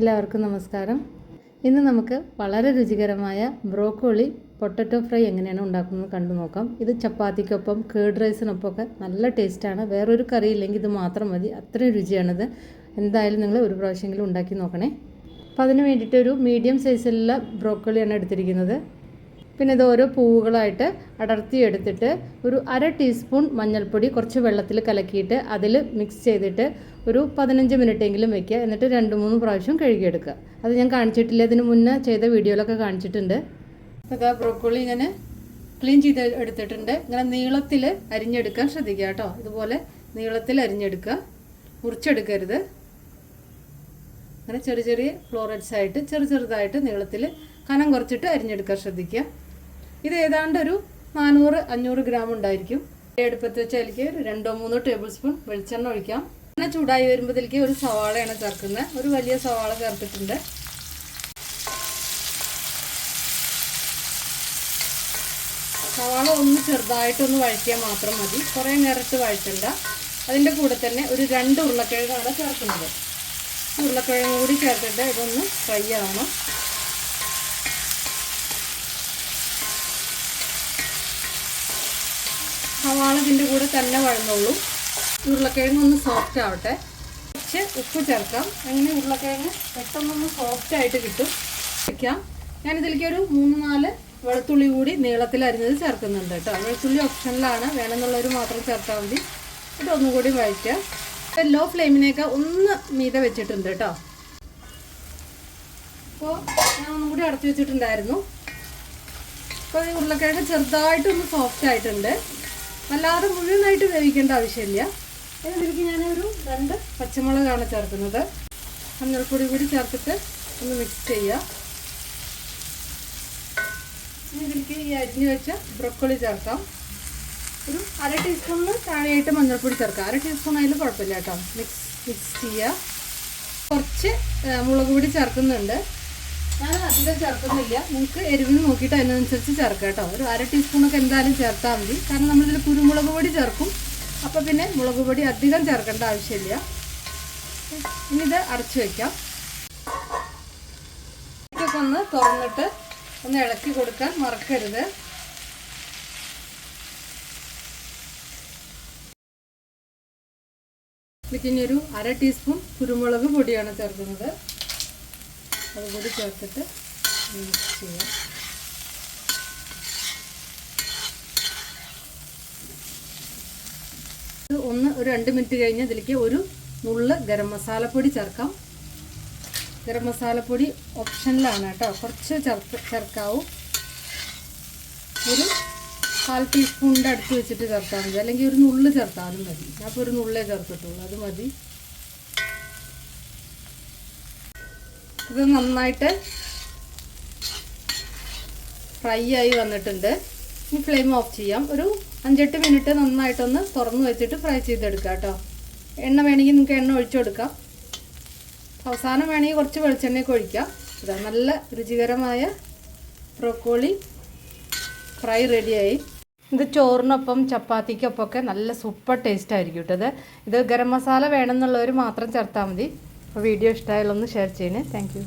എല്ലാവർക്കും നമസ്കാരം. ഇന്ന് നമുക്ക് വളരെ രുചികരമായ ബ്രോക്കോളി പൊട്ടറ്റോ ഫ്രൈ എങ്ങനെയാണ് ഉണ്ടാക്കുന്നത് കണ്ടു നോക്കാം. ഇത് ചപ്പാത്തിക്കൊപ്പം കേർഡ് റൈസിനൊപ്പമൊക്കെ നല്ല ടേസ്റ്റാണ്. വേറൊരു കറി ഇല്ലെങ്കിൽ ഇത് മാത്രം മതി. അത്രയും രുചിയാണിത്. എന്തായാലും നിങ്ങൾ ഒരു പ്രാവശ്യമെങ്കിലും ഉണ്ടാക്കി നോക്കണേ. അപ്പോൾ അതിന് വേണ്ടിയിട്ട് ഒരു മീഡിയം സൈസിലുള്ള ബ്രോക്കോളിയാണ് എടുത്തിരിക്കുന്നത്. പിന്നെ ഇത് ഓരോ പൂവുകളായിട്ട് അടർത്തി എടുത്തിട്ട് ഒരു അര ടീസ്പൂൺ മഞ്ഞൾപ്പൊടി കുറച്ച് വെള്ളത്തിൽ കലക്കിയിട്ട് അതിൽ മിക്സ് ചെയ്തിട്ട് ഒരു പതിനഞ്ച് മിനിറ്റ് എങ്കിലും വെക്കുക. എന്നിട്ട് രണ്ട് മൂന്ന് പ്രാവശ്യം കഴുകിയെടുക്കുക. അത് ഞാൻ കാണിച്ചിട്ടില്ല. ഇതിന് മുന്നേ ചെയ്ത വീഡിയോയിലൊക്കെ കാണിച്ചിട്ടുണ്ട്. അതാ ബ്രോക്കോളി ഇങ്ങനെ ക്ലീൻ ചെയ്ത് എടുത്തിട്ടുണ്ട്. ഇങ്ങനെ നീളത്തിൽ അരിഞ്ഞെടുക്കാൻ ശ്രദ്ധിക്കുക കേട്ടോ. ഇതുപോലെ നീളത്തിൽ അരിഞ്ഞെടുക്കുക. മുറിച്ചെടുക്കരുത്. അങ്ങനെ ചെറിയ ചെറിയ ഫ്ലോററ്റ്സ് ആയിട്ട് ചെറു ചെറുതായിട്ട് നീളത്തിൽ കനം കുറച്ചിട്ട് അരിഞ്ഞെടുക്കാൻ ശ്രദ്ധിക്കുക. ഇത് ഏതാണ്ട് ഒരു നാനൂറ് അഞ്ഞൂറ് ഗ്രാം ഉണ്ടായിരിക്കും. എടുപ്പത്ത് വെച്ച് അതിലേക്ക് രണ്ടോ മൂന്നോ ടേബിൾ സ്പൂൺ വെളിച്ചെണ്ണ ഒഴിക്കാം. എണ്ണ ചൂടായി വരുമ്പോഴത്തേക്ക് ഒരു സവാളയാണ് ചേർക്കുന്നത്. ഒരു വലിയ സവാള ചേർത്തിട്ടുണ്ട്. സവാള ഒന്ന് ചെറുതായിട്ടൊന്ന് വഴറ്റിയാൽ മാത്രം മതി. കുറേ നേരത്ത് വഴറ്റണ്ട. അതിന്റെ കൂടെ തന്നെ ഒരു രണ്ട് ഉരുളക്കിഴങ്ങാണ് ചേർക്കുന്നത്. ഉരുളക്കിഴങ്ങ് കൂടി ചേർത്തിട്ട് ഇതൊന്ന് ഫ്രൈ ആവണം. സവാള ഇതിന്റെ കൂടെ തന്നെ വഴന്നുള്ളൂ ഉരുളക്കിഴങ്ങ് ഒന്ന് സോഫ്റ്റ് ആവട്ടെ. കുറച്ച് ഉപ്പ് ചേർക്കാം. അങ്ങനെ ഉരുളക്കിഴങ്ങ് പെട്ടെന്നൊന്ന് സോഫ്റ്റ് ആയിട്ട് കിട്ടും. വയ്ക്കാം ഞാനിതിലേക്ക് ഒരു മൂന്ന് നാല് വെളുത്തുള്ളി കൂടി നീളത്തിൽ അരിഞ്ഞത് ചേർക്കുന്നുണ്ട് കേട്ടോ. വെളുത്തുള്ളി ഓപ്ഷനിലാണ് വേണമെന്നുള്ളവർ മാത്രം ചേർത്താൽ മതി. ഇത് ഒന്നും കൂടി വഴറ്റുക. ലോ ഫ്ലെയിമിനേക്ക് ഒന്ന് മീത വെച്ചിട്ടുണ്ട് കേട്ടോ. അപ്പോൾ ഞാൻ ഒന്നും കൂടി അടച്ചു വെച്ചിട്ടുണ്ടായിരുന്നു. അപ്പോൾ ഈ ഉരുളക്കിഴങ്ങ് ചെറുതായിട്ടൊന്ന് സോഫ്റ്റ് ആയിട്ടുണ്ട്. അല്ലാതെ മുഴുവനായിട്ട് വേവിക്കേണ്ട ആവശ്യമില്ല. അതിലേക്ക് ഞാനൊരു രണ്ട് പച്ചമുളകാണ് ചേർക്കുന്നത്. മഞ്ഞൾപ്പൊടി കൂടി ചേർത്തിട്ട് ഒന്ന് മിക്സ് ചെയ്യാം. ഇതിലേക്ക് ഈ അരിഞ്ഞ് വെച്ച ബ്രൊക്കോളി ചേർക്കാം. ഒരു അര ടീസ്പൂണിന് താഴെയായിട്ട് മഞ്ഞൾപ്പൊടി ചേർക്കാം. അര ടീസ്പൂൺ ആയാലും കുഴപ്പമില്ല കേട്ടോ. മിക്സ് മിക്സ് ചെയ്യുക കുറച്ച് മുളക് പൊടി ചേർക്കുന്നുണ്ട്. ഞാൻ അധികം ചേർക്കുന്നില്ല. നിങ്ങൾക്ക് എരിവിന് നോക്കിയിട്ട് അതിനനുസരിച്ച് ചേർക്കാം കേട്ടോ. ഒരു അര ടീസ്പൂണൊക്കെ എന്തായാലും ചേർത്താൽ മതി. കാരണം നമ്മളിതിൽ കുരുമുളക് പൊടി ചേർക്കും. അപ്പോൾ പിന്നെ മുളക് പൊടി അധികം ചേർക്കേണ്ട ആവശ്യമില്ല. ഇനി ഇത് അടച്ചു വയ്ക്കാം ഒന്ന് തുറന്നിട്ട് ഒന്ന് ഇളക്കി കൊടുക്കാൻ മറക്കരുത്. ഇതിന് ഒരു അര ടീസ്പൂൺ കുരുമുളക് പൊടിയാണ് ചേർക്കുന്നത്. അതുകൂടി ചേർത്തിട്ട് മിക്സ് ചെയ്യാം. ഒന്ന് ഒരു രണ്ട് മിനിറ്റ് കഴിഞ്ഞ് ഇതിലേക്ക് ഒരു നുള്ള് ഗരം മസാലപ്പൊടി ചേർക്കാം. ഗരം മസാലപ്പൊടി ഓപ്ഷനിലാണ് കേട്ടോ. കുറച്ച് ചേർത്ത് ചേർക്കാവും. ഒരു കാൽ ടീസ്പൂണിന്റെ അടുത്ത് വെച്ചിട്ട് ചേർത്താൽ മതി. അല്ലെങ്കിൽ ഒരു നുള്ള് ചേർത്താലും മതി. ഞാൻ ഇപ്പോൾ ഒരു നുള്ളേ ചേർത്തിട്ടുള്ളൂ. അത് മതി. ഇത് നന്നായിട്ട് ഫ്രൈ ആയി വന്നിട്ടുണ്ട്. ഇനി ഫ്ലെയിം ഓഫ് ചെയ്യാം. ഒരു അഞ്ചെട്ട് മിനിറ്റ് നന്നായിട്ടൊന്ന് തുറന്ന് വെച്ചിട്ട് ഫ്രൈ ചെയ്തെടുക്കാം കേട്ടോ. എണ്ണ വേണമെങ്കിൽ നിങ്ങൾക്ക് എണ്ണ ഒഴിച്ചു കൊടുക്കാം. അവസാനം വേണമെങ്കിൽ കുറച്ച് വെളിച്ചെണ്ണയൊക്കെ ഒഴിക്കാം. ഇതാ നല്ല രുചികരമായ ബ്രോക്കോളി ഫ്രൈ റെഡിയായി. ഇത് ചോറിനൊപ്പം ചപ്പാത്തിക്കൊപ്പം ഒക്കെ നല്ല സൂപ്പർ ടേസ്റ്റ് ആയിരിക്കും കേട്ടോ ഇത്. ഗരം മസാല വേണമെന്നുള്ളവർ മാത്രം ചേർത്താൽ മതി. അപ്പോൾ വീഡിയോ ഇഷ്ടമായാലൊന്ന് ഷെയർ ചെയ്യണേ. താങ്ക്